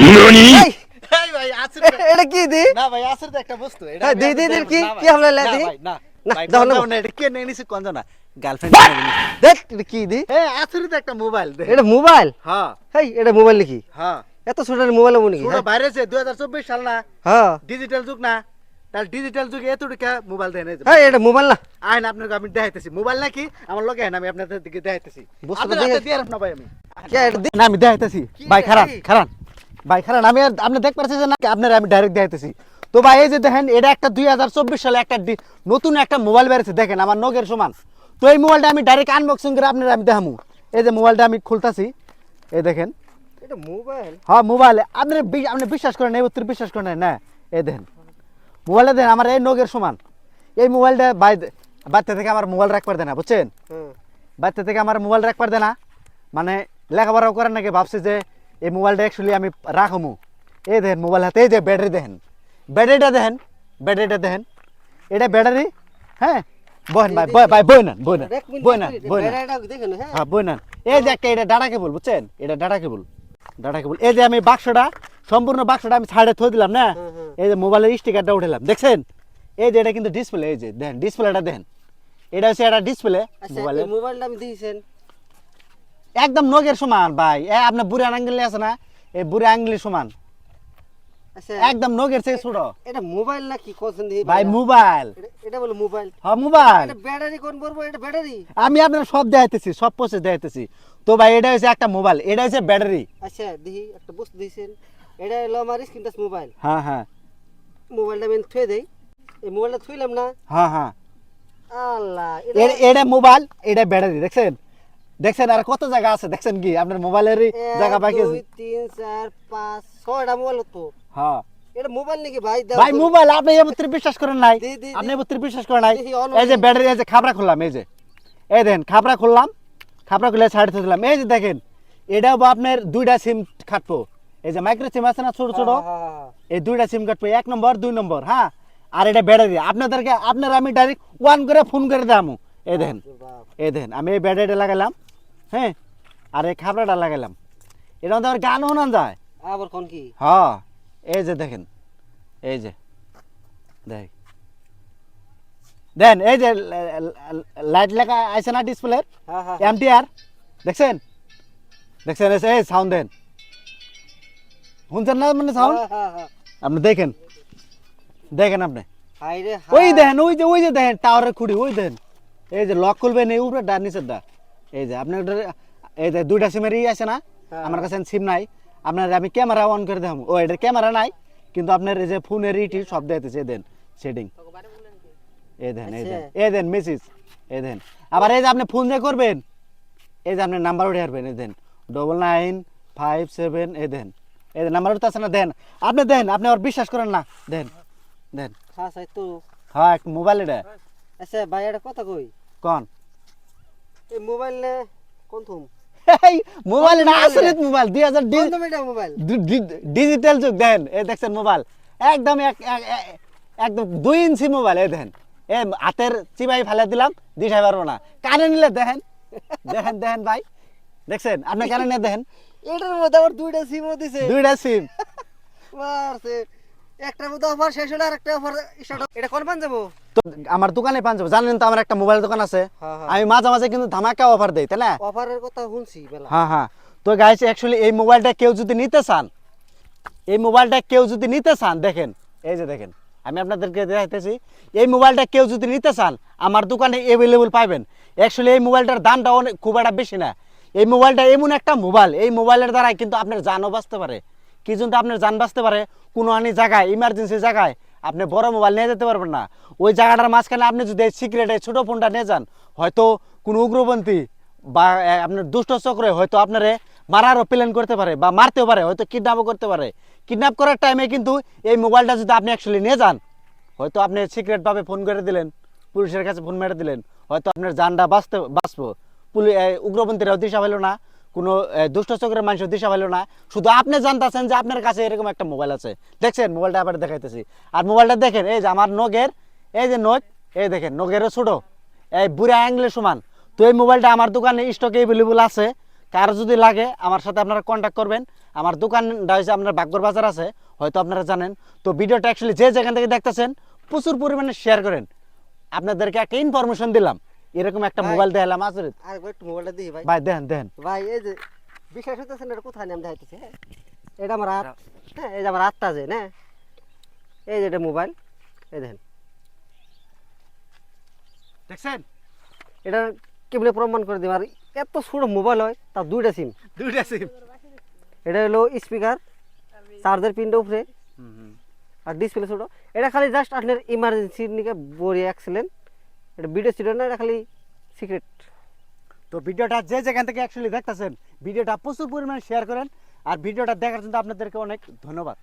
何 এই, এই ভাই আছে এটা কি দি? না ভাই আছে তো একটা বস্তু। এটা হ্যাঁ, আমি দি, দি, দি, কি? কি হামলা লাই দি? না। না, ভাই, দাও না। কোন যাও না, এটা কে নিয়ে নিছে কোন যাও গার্লফ্রেন্ড দেখ কি দি? এ আছে তো একটা মোবাইল দে। এটা মোবাইল? হ্যাঁ। হেই এটা মোবাইল নাকি? হ্যাঁ। এত ছোট মোবাইল হব নাকি পুরো বাইরে আছে 2024 সাল না হ্যাঁ। ডিজিটাল যুগ না তাহলে ডিজিটাল যুগে এতটুকু মোবাইল দেন এই হ্যাঁ এটা মোবাইল না। আইন আপনাকে আমি দেখাইতেছি। মোবাইল নাকি? আমার লগে আইন আমি আপনাদের দিকে দেখাইতেছি। বুঝতে দিয়ে না ভাই আমি। কে দি? না আমি দেখাইতেছি। ভাই খারাপ খারাপ ভাই খারাপ আমি আপনি দেখতে পাচ্ছেন যে না আপনার আমি ডাইরেক্ট দেখাইতেছি। তো ভাই এই যে দেখেন এটা একটা দুই হাজার চব্বিশ সালে একটা নতুন একটা মোবাইল বেড়েছে দেখেন আমার নগের সমান। তো এই মোবাইলটা আমি ডাইরেক্ট আনবক্সিং করে আপনার আমি দেখামু। এই যে মোবাইলটা আমি খুলতাছি এই দেখেন। এটা মোবাইল? হ্যাঁ মোবাইল। আপনি আপনি বিশ্বাস করেন এই উত্তর বিশ্বাস করেন না এই দেখেন। মোবাইলটা দেন আমার এই নগের সমান। এই মোবাইলটা বাই বাচ্চা থেকে আমার মোবাইল রাখবার দেয় না বুঝছেন? হ্যাঁ বাচ্চা থেকে আমার মোবাইল রাখবার দেয় না। মানে লেখাপড়াও করেন নাকি ভাবছে যে এই মোবাইলটা অ্যাকচুয়ালি আমি রাখমু। এই দেখেন মোবাইল হাতে এই যে ব্যাটারি দেখেন। ব্যাটারিটা দেখেন ব্যাটারিটা দেখেন। এটা ব্যাটারি হ্যাঁ? বহেন ভাই ভাই বই নেন বই নেন বই নেন বই নেন। হ্যাঁ। হ্যাঁ বই নেন। এই যে একটা এটা ডাটা কেবল বুঝছেন? এটা ডাটা কেবল ডাটা কেবল এই যে আমি বাক্সটা সম্পূর্ণ বাক্সটা আমি সাইডে থই দিলাম না? হুম, হুম। এই যে মোবাইলের স্টিকারটা উঠালাম দেখছেন? এই যে এটা কিন্তু ডিসপ্লে এই যে দেখেন ডিসপ্লেটা দেখেন। এটা হচ্ছে একটা ডিসপ্লে মোবাইলের মোবাইলটা আমি দিয়েছেন। একদম নগের সমান ভাই। এ আপনার বুড়ি আঙ্গুলি আছে না? এই বুড়ি আঙ্গুলি সমান। আচ্ছা। একদম নগের থেকে ছোট। এটা মোবাইল না কি কোন ভাই মোবাইল। এটা বলে মোবাইল। হ্যাঁ মোবাইল। এটা ব্যাটারি কোন পড়ব এটা ব্যাটারি? আমি আপনার সব দেখাইতেছি সব প্রসেস দেখাইতেছি। তো ভাই এটা হচ্ছে একটা মোবাইল এটা হচ্ছে ব্যাটারি। আচ্ছা দেখি একটা বস্তু দিয়েছেন। এটা হলো আমার স্ক্রিন টাচ মোবাইল। হ্যাঁ হ্যাঁ। মোবাইলটা আমি থুয়ে দেই। এই মোবাইলটা থুইলাম না। হ্যাঁ হ্যাঁ। আল্লাহ এটা মোবাইল এটা ব্যাটারি দেখছেন? দেখছেন আর কত জায়গা আছে? দেখছেন কি? আপনার মোবাইলের জায়গা বাকি আছে। দুই তিন চার পাঁচ ছয়টা মোবাইল তো হ্যাঁ। এটা মোবাইল নাকি ভাই? ভাই মোবাইল আপনি এবত্রি বিশ্বাস করেন নাই? আপনি দি। এবত্রি বিশ্বাস করেন নাই? এই যে ব্যাটারি এই যে খাবরা খুললাম এই যে। এই দেন খাবরা খুললাম। খাবরা খুলে সাইড থেকে দিলাম। এই যে দেখেন এটাও বা আপনার দুইটা সিম কাটবো। এই যে মাইক্রো সিম আছে না ছোট ছোট? হ্যাঁ, হ্যাঁ, হ্যাঁ। এই দুইটা সিম কাটবো। এক নম্বর দুই নম্বর হ্যাঁ? আর এটা ব্যাটারি। আপনাদেরকে আপনার আমি ডাইরেক্ট ওয়ান করে ফোন করে দামু এই দেখেন বাপ, এই দেখেন আমি এই ব্যাটারিটা লাগালাম। হ্যাঁ? আর এই খাবরাটা লাগালাম এটা আমার গান শোনান যায়। আবার কোন কি? হ্যাঁ এই যে দেখেন এই যে দেখ। দেন এই যে লাইট লেখা আছে না ডিসপ্লে হ্যাঁ হ্যাঁ এমটিআর দেখছেন? দেখছেন এই সাউন্ড দেন। শুনছেন না মানে সাউন্ড হ্যাঁ, হ্যাঁ, হ্যাঁ। আপনি দেখেন দেখেন আপনি। ওই দেখেন ওই যে ওই যে দেখেন টাওয়ারের খুঁড়ি ওই দেখেন এই যে লক খুলবেন এই উপরে ডান নিচের দা এই যে আপনার এই যে দুইটা সিমের সিমেরই আছে না? হ্যাঁ। আমার কাছে সিম নাই। আপনার আমি ক্যামেরা অন করে দেখাবো। ও এটা ক্যামেরা নাই কিন্তু আপনার এই যে ফোনের ইটি সব এই দেন সেটিং এই দেন এই দেন। আচ্ছা। এই দেন মেসেজ এই দেন। আবার এই যে আপনি ফোন যে করবেন এই যে আপনি নাম্বার উঠে আসবেন। এই দেন ডবল নাইন ফাইভ সেভেন এই দেন। এই যে নাম্বার উঠতে আছে না দেন। আপনি দেন আপনি আর বিশ্বাস করেন না। দেন দেন। হ্যাঁ সাই তো। হ্যাঁ মোবাইল এটা। আচ্ছা ভাই এটা কথা কই? কোন? এই মোবাইল নে কোন থুম? মোবাইল না আসলে মোবাইল? দুই হাজার কোন তুমি এটা মোবাইল ডিজিটাল যুগ দেন এই দেখছেন মোবাইল। একদম এক এক- এক- একদম দুই ইঞ্চি মোবাইল এই দেখেন। এ হাতের চিবাই ফেলে দিলাম দিশাই পারব না। কানে নিলে দেখেন দেখেন দেখেন ভাই। দেখছেন? আপনি কানে নিয়ে দেখেন। এটার মধ্যে আবার দুইটা সিমও দিছে। দুইটা সিম মারছে। একটার মধ্যে অফার শেষ হলো আর একটা অফার স্টার্ট এটা কোন পান যাব? তো আমার দোকানে পান যাব জানেন তো আমার একটা মোবাইল দোকান আছে। হ্যাঁ, হ্যাঁ। আমি মাঝে মাঝে কিন্তু ধামাকা অফার দেই তাই না? অফারের কথা শুনছি হ্যাঁ হ্যাঁ। তো গাইস অ্যাকচুয়ালি এই মোবাইলটা কেউ যদি নিতে চান এই মোবাইলটা কেউ যদি নিতে চান দেখেন এই যে দেখেন আমি আপনাদেরকে দেখাইতেছি এই মোবাইলটা কেউ যদি নিতে চান আমার দোকানে অ্যাভেলেবল পাবেন অ্যাকচুয়ালি এই মোবাইলটার দামটা অনেক খুব একটা বেশি না। এই মোবাইলটা এমন একটা মোবাইল এই মোবাইলের দ্বারাই কিন্তু আপনার জানও বাঁচতে পারে। কি জন্য আপনার জান বাঁচতে পারে? কোনো আনি জায়গায় ইমার্জেন্সি জায়গায় আপনি বড় মোবাইল নিয়ে যেতে পারবেন না। ওই জায়গাটার মাঝখানে আপনি যদি সিক্রেটে ছোটো ফোনটা নিয়ে যান হয়তো কোনো উগ্রপন্থী বা আপনার দুষ্ট চক্রে হয়তো আপনারে মারারও প্ল্যান করতে পারে বা মারতেও পারে হয়তো কিডন্যাপও করতে পারে। কিডন্যাপ করার টাইমে কিন্তু এই মোবাইলটা যদি আপনি অ্যাকচুয়ালি নিয়ে যান হয়তো আপনি সিক্রেটভাবে ফোন করে দিলেন পুলিশের কাছে ফোন মেরে দিলেন হয়তো আপনার জানটা বাঁচতে বাঁচবো। পুলি এ, উগ্রপন্থীরাও দিশা পেল না। কোনো দুষ্ট চক্রের মানুষও দিশা পেল না। শুধু আপনি জানতেছেন যে আপনার কাছে এরকম একটা মোবাইল আছে। দেখছেন, মোবাইলটা আবার দেখাইতেছি। আর মোবাইলটা দেখেন, এই যে আমার নগের, এই যে নখ এই দেখেন, নগেরও ছোটো। এই বুড়া অ্যাঙ্গেলের সমান। তো এই মোবাইলটা আমার দোকানে স্টকে অ্যাভেলেবল আছে। কারও যদি লাগে, আমার সাথে আপনারা কন্ট্যাক্ট করবেন। আমার দোকানটা হয়েছে আপনার বাগবর বাজার আছে, হয়তো আপনারা জানেন। তো ভিডিওটা অ্যাকচুয়ালি যে যেখান থেকে দেখতেছেন, প্রচুর পরিমাণে শেয়ার করেন। আপনাদেরকে একটা ইনফরমেশন দিলাম। এরকম একটা। মোবাইল দেখালাম আসলে আর একটু মোবাইলটা দিই ভাই। ভাই দেখেন দেখেন ভাই এই যে বিশ্বাস হইতেছে না এটা কোথায় নাম দেখাইতেছে হ্যাঁ? এটা আমার হাত হ্যাঁ এই যে আমার হাতটা যে না? এই যে এটা মোবাইল এই দেখেন। দেখছেন? এটা কেমনে প্রমাণ করে দিব? আর এত ছোট মোবাইল হয় তার দুইটা সিম দুইটা সিম এটা হলো স্পিকার চার্জার পিনটা উপরে। আর ডিসপ্লে ছোট। এটা খালি জাস্ট আপনার ইমার্জেন্সি নিকে বড়ি এক্সেলেন্ট এটা ভিডিও ছিল না, এটা খালি সিক্রেট তো ভিডিওটা যে যেখান থেকে অ্যাকচুয়ালি দেখতেছেন, ভিডিওটা প্রচুর পরিমাণে শেয়ার করেন, আর ভিডিওটা দেখার জন্য আপনাদেরকে অনেক ধন্যবাদ।